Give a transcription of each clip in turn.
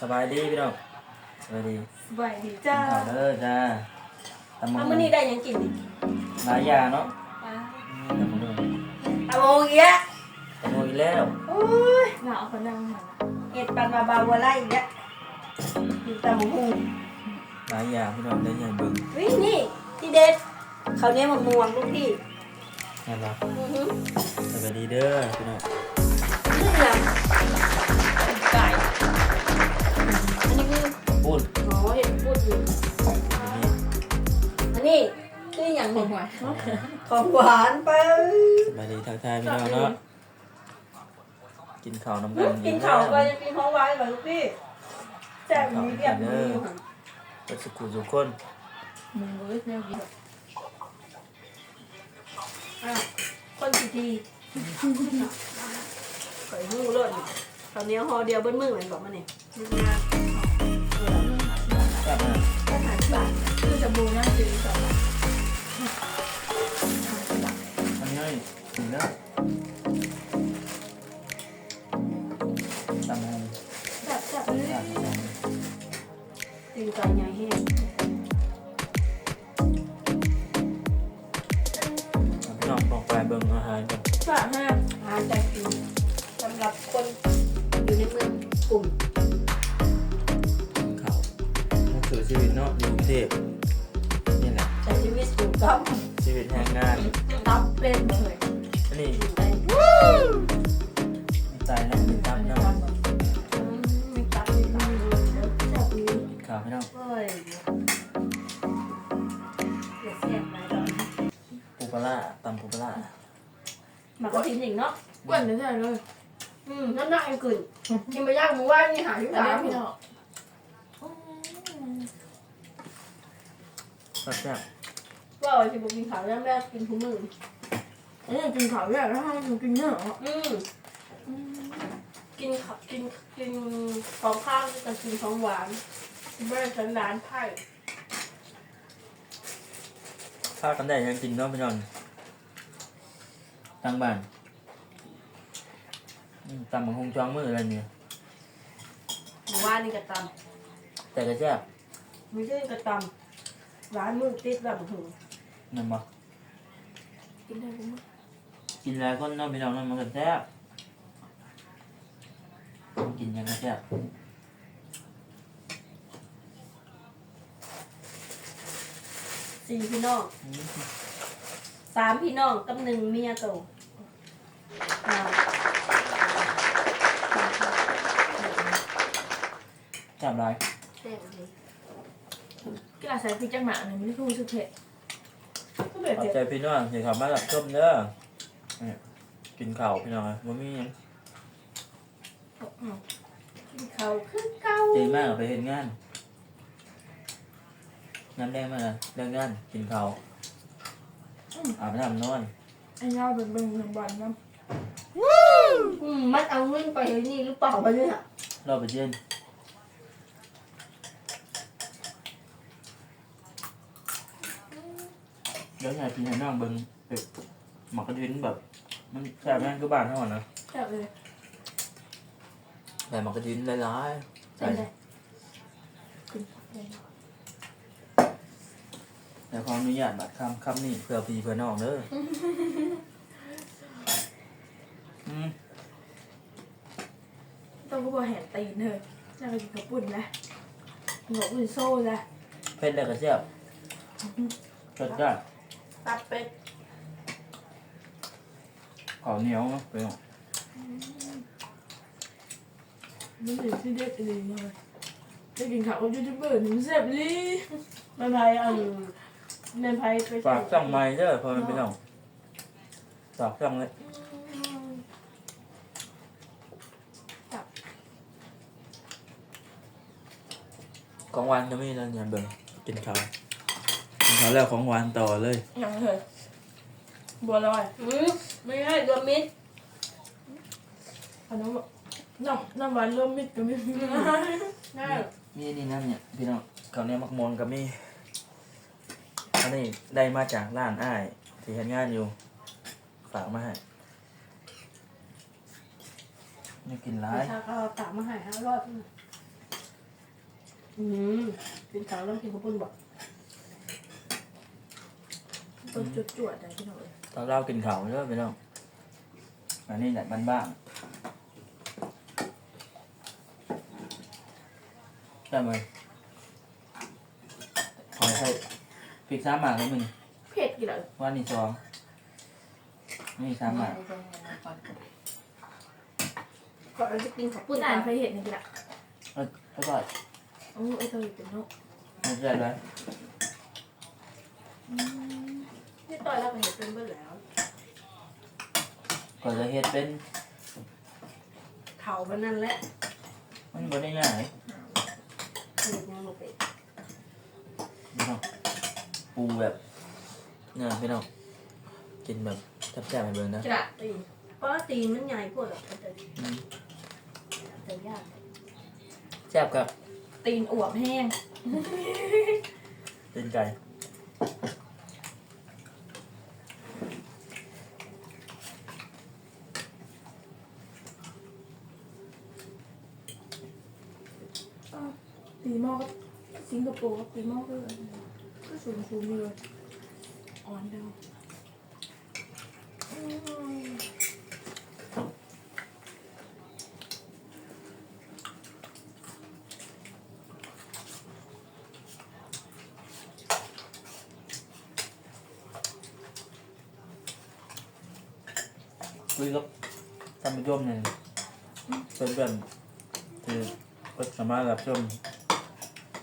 สบายดีพี่น้องสบายดีสบายดีกิจ้านข้าวเด้อจ้าตำมะเอาฮุมื้องนี้ได้หยังกินดิหลายอย่างเนาะอ่าตำมะฮุงเอาโอ้ยแยะตำมะฮุงอีกแล้วโอ้ยน่าเอาคนนั่งหาเอ็ดปันมาบาวัวไล่อีกแล้วกินตำบักหุ่งหลายอย่างพี่น้องได้ใหญ่เบิ่งเฮ้ยนี่ที่เด็ดเขาวเหนี้ยมะม่วงลูกพี่นั่นละอือหือสบายดีเด้อพี่น้องนี่ยังไก่ อันนี้คือพูดอ๋อเห็ดพูดอยู่อันนี้อันนี้คืออย่างหนึ่งของหวานไปสบายดีทักทายพี่น้องเนาะกินข้าวน้ำกันกินข้าวไปจะกินของหวานเหรอลูกพี่แซ่บมีเรียบมีอยู่หั่นเป็นสุขุสุขคนมึงเว้ยแนวกินอะคนกี่ทีข่อยหูเลยตอนนี้ห่อเดียวเบิ้ลมือเหมือนบอกมาเนี่ย ถึงแล้วตำมะฮุงจับจับเลยลาบพี่น้องตีนไก่ใหญ่แห้งเอาพี่น้องบอกไปเบิ่งอาหารกันฝากห้าหาใจกินสำหรับคนอยู่ในเมืองกลุ่มกินข้าวมาสู่ชีวิตเนาะอยู่กรุงเทพนี่แหละ ใช้ชีวิตอยู่กับชีวิตแห่งงานตับเป็นเลยอั นนี้อยู่ในมีใจนะมีตับเนาะอืมมีตับมีตับเลยเดี๋ยวจับมีกินข้าวพี่น้องเฮ้ยเดี๋ยวเสียบไปก่อนปูปลาร้าตำปูปลาร้าหมักกระถิ่นอีกเนาะกวนได้เลย อืมน้ำหนักไอ้กึ่นกินไปย่างมือว่านี่หาที่แต่สามพี่น้องแซ่บว่าเอาสิบุกินขาวแล้วแม่กินทุกมื้อ เออกินข้าวแยกแล้วให้มึงกินเนื้ออืมกินข้าวกินกินของข้าวกับกินของหวานไม่ได้สันดานไพ่ๆพากันได้ยังกินเนาะพี่น้องตั้งบ้านอืมตำบักฮงจ้องมืออะไรเนี่ยหมู่บ้านนี่กระตแต่ก็แซ่บำไม่ใช่กระตำร้านมือติดแบบถึงนั่นบ่กินได้กูมั้ง กินหลายคนเนาะพี่น้องเนาะมันก็แซ่บกินยังก็แซ่บสี่พี่น้องอืมสามพี่น้องกับหนึ่งเมียโตอ่าแซ่บหลายแซ่บเลยกีฬาสายพริกจังหมาเนี่ยไม่ได้พูดสุดเผ็ดก็แบบขอบเด็ด ใจพี่น้องที่เข้ามารับชมเด้อ นี่กินข้าวพี่น้องบ่มีหยังกินเขาวคือเก่าตื่นมากไปเห็นงานน้ำแดงมาเลยเรื่องงานกินข้าวอาบน้ำนอนไอ้ยาเป็นเป็นหนึ่งวันนะอืมมันเอาเงินไปนี่หรือเปล่าไปเนี่ยรอบไปเย็นเดี๋ยวอยากกินให้น้องเบิ่งเป็ดหมักกระดิ่งแบบ มันแซ่บแม่งคือบ้านเท่านั้นนะแซ่บเลยแต่หมักกระดิ่งหลายๆเป็ใส่นไงกินผักเลยแต่ขออนุญาตบัตรคำคำนี่เพื่อพี่เพื่อน้องเด้ออืมต้องก็บอกแหนตีนเธอจะไปกินข้าวปุ่นนะหัวอุ่นโซ่ละเผ็ดแล้วก็แซ่บเผ็ดได้ตับเป็ด ข้าวเหนียวเนาะไปเอานี่ถึงที่เด็ดเลยเลยจะกินข้าวกับยูทูบเบอร์หนึ่งแซ่บเลยแม่ไพ่เออแม่ไพ่ไปฝากช่งใหม่เด้อพอม่พี่น้องฝากช่งเลยของหวานก็มีแล้วเนี่ยเบิ่งกินข้าวกินข้าวแล้วของหวานต่อเลยยังเลย บัวลอยอืมไม่ให้รวมมิตรอันนั้นน้ำน้ำหวานรวมมิตรก็มีได้มีนี่นั่นเนี่ยพี่น้องข้าวเหนียวมักมอนก็มีอันนี้ได้มาจากร้านอ้ายที่เห็นงานอยู่ ฝากมาให้นี่กินร้ายชาก็เอาตามมาให้ห้ารอบอืมกินข้าวแล้วกินข้าวปุ้นบ่ต้นจุดจวดๆได้พี่น้องเอ้ย ตอนเรากินเขาเยอะไปแล้วอันนี้แหละมันบ้างใช่ไหมขอให้พริกสามหมากเลยมึงเผ็ดกี่เลยว่านี่สองนี่สามหมากก่อนเราจะกินข้าวปุ้ปุ้นนอ่านเคยเห็นนี่กี่ละเออแล้วก็โอ้ไอ้ตัวอยู่เป็นนกไม่ใช่เลยอืมนี่ต่ อยเราไปเห็นเป็นเบื่อแล้วก็จะเฮ็ดเป็นเข่ามันนั่นแหละมันบ่ได้ง่ายเห็ดยังบ่เป็นพี่น้องปูแบบเนี่ยพี่น้องกินแบบแซ่บๆให้เบิ่งนะกระตีนเพราะว่าตีนมันใหญ่กว่าหรอกแต่อืมแต่ยากแซ่บครับตีนอวบแห้งเป็นไก่ ตีหม้อก็ สิงคโปร์ก็ตีหม้อก็ก็สูงสูงๆเลยอ่อนเดาอืมคุยกับท่านผู้ชมเนี่ยเป็นแบบคือก็สามารถรับชม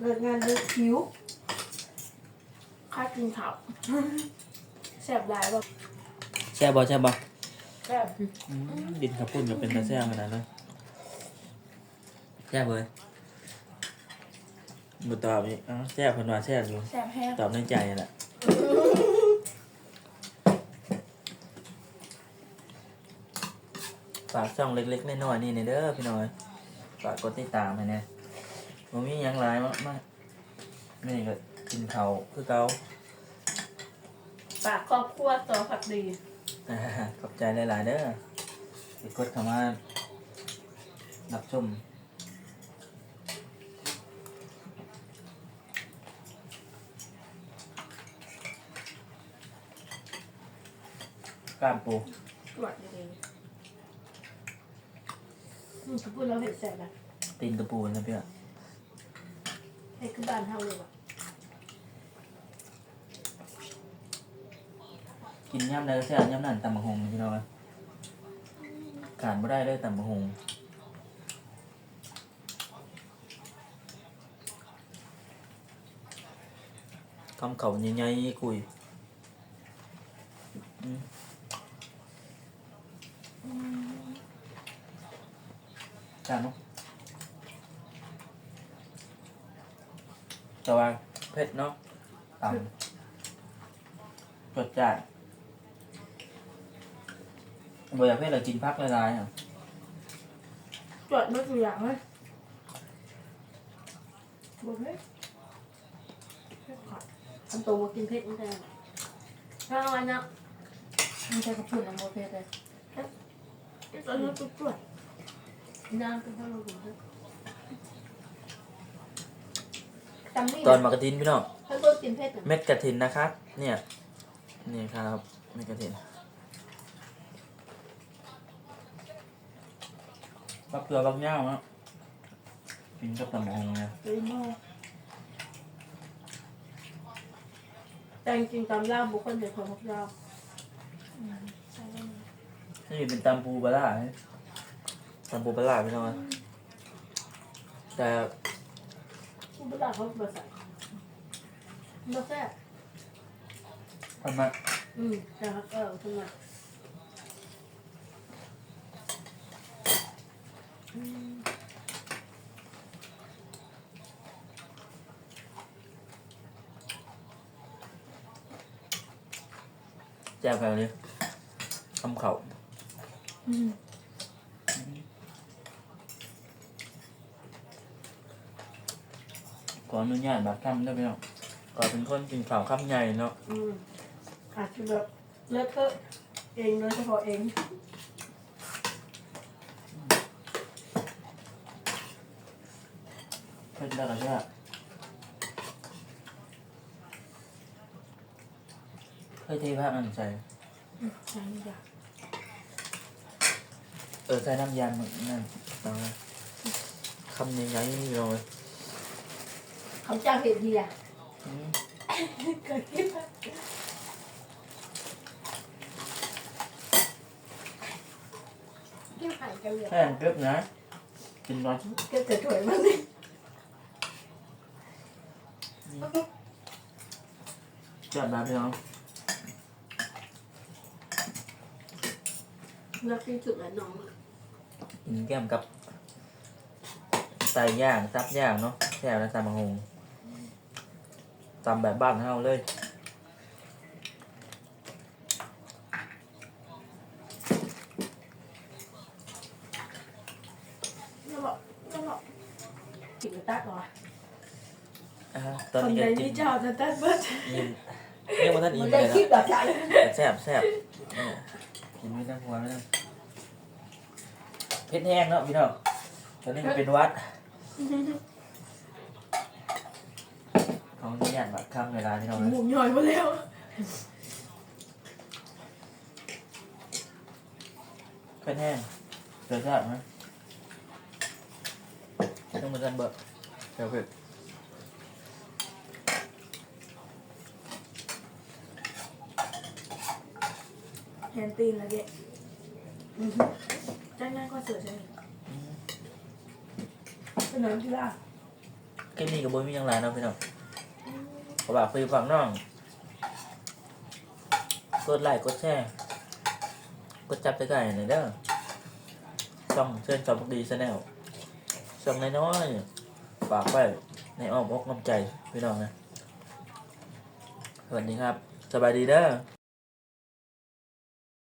เลิกงานเลิกคิ้วค่ากินข้าวแซ่บหลายแบบแช่บบ่แช่บบ่แซ่บดินขับปุ่นจะเป็นตาแซ่บขนาดนั้นแซ่บเลยบุตอบอีกอ้าวแซ่บคนว่าแซ่บอยู่ แซ่บแห้งตอบในใจนั่นแหละฝากช่องเล็กๆน้อยๆนี่ในเด้อพี่น้อย ฝากกดติดตามให้แน่ผ มมีหยังหลายมากมากนี่ก็กินเขาวคือเกาฝากครอบครัวต่อผักดีอ่าขอบใจหลายๆเด้อติดกดเข้ามารับชมกล้ามปูตรวจดีๆอืมข้าวปุ้นเราเห็ดแซ่บนะตีนกระปูนะพี่อะ ให้คือบ้านเฮาเลยว่ะกินย่ำได้ก็แซ่บย่ำนั่นตำบักหงพี่น้องนะขาดไม่ได้เลยตำบักหงคำเขาใหญ่ๆคุยจานเนาะ แต่ว่าเผ็ดเนาะต่ำจดจ่ายบ่อยากเผ็ดเลยกินพักหลายๆอะจวดไม่ตัวอย่างเลยบอกเลยทำตัวมากินเผ็ดไม่ได้ถ้าเอาอันเนี้ยไม่ใช่กระพุ้นนะโมเพสเลยตอนนี้ตรวจน้ำเป็นข้าวโพด เผ็ดจำนี่ตอนมากระทินพี่น้องข้าวต้มกินเผ็ดอะเม็ดกระถินนะครับ เนี่ย นี่ครับเม็ดกระถินบักเกลือบักย่าวเนาะกินกับตำบักหงเนี่ยตีหม้อแต่จริงๆตำลาบบุคคลเด็ดของพวกเราอืมใช่แล้วนะนี่เป็นตำปูปลาร้าเฮ้ยตำปูปลาร้าพี่น้องแต่ ผู้บริหารเขาบริษัทเราแซ่บทำไมาอืมนะครับเออทำไมแจ่วแบบนี้คำเขาอืม ขออนุญาตบักคำได้ไหมเนาะก่อนเป็นคนกินข่าวคำใหญ่เนาะอืมอาจจะแบบเลอะเทอะเองโดยเฉพาะเองอเผ็ดแล้วก็แซ่บเคยเทภาพนั่นใส่ใช่จ้ะเออใส่น้ำยำมันนั่นเอาไว้คำใหญ่ๆนี่เลย เขาจ้างเห็ดดีอะเกิดขึ้นมาเกี่ยวไข่กันเลยแห้งเกลือบนะกินร้อนเกี่ยวแต่ถวยมันเลยจัดมาพี่น้องเลือกที่สุดแล้วน้องกินแก้มกับไก่ย่างซับย่างเนาะแซ่บแล้วตำมะฮง ตำแบบบ้านเฮาเลยแล้วบอกแล้วบอกกินกระตักเหรออ่าตคอนนนี้ใดก็กินี่นเจ้าจะตัดเบิดกินเรียกว่าท่านอิ่มัมนเลได้ยคลิปนะแบบจ้าเลยแซ่บแซ่บเออกินไม่ต้องหัวไม่ต้องเผ็ดแห้งเนาะพี่น้องตอนนี้ก็เป็นหวัด ของนี่ยันบัดคำเวลาพี่น้องหนะมูย่อยมาแล้วเผ็ดแห้งเดือดจัดไหมต้องเหมือนกันเบอะเดี๋ยวเผ็ดแฮนตีนละเด็กจ้างงานก็เสือใช่ไหมเป็นหนังที่ล่ะคลิปนี้กับโบมีอย่างไรเนาะพี่น้อง ขอบากคุยฝั่งน้อง กดไลค์กดแชร์ กดจับตะไก่หน่อยเด้อช่องเชิญจอมดีชาแนลช่องน้อยๆฝากไว้ในอ้อมอกน้ำใจพี่น้องนะ สวัสดีครับ สบายดีเด้อ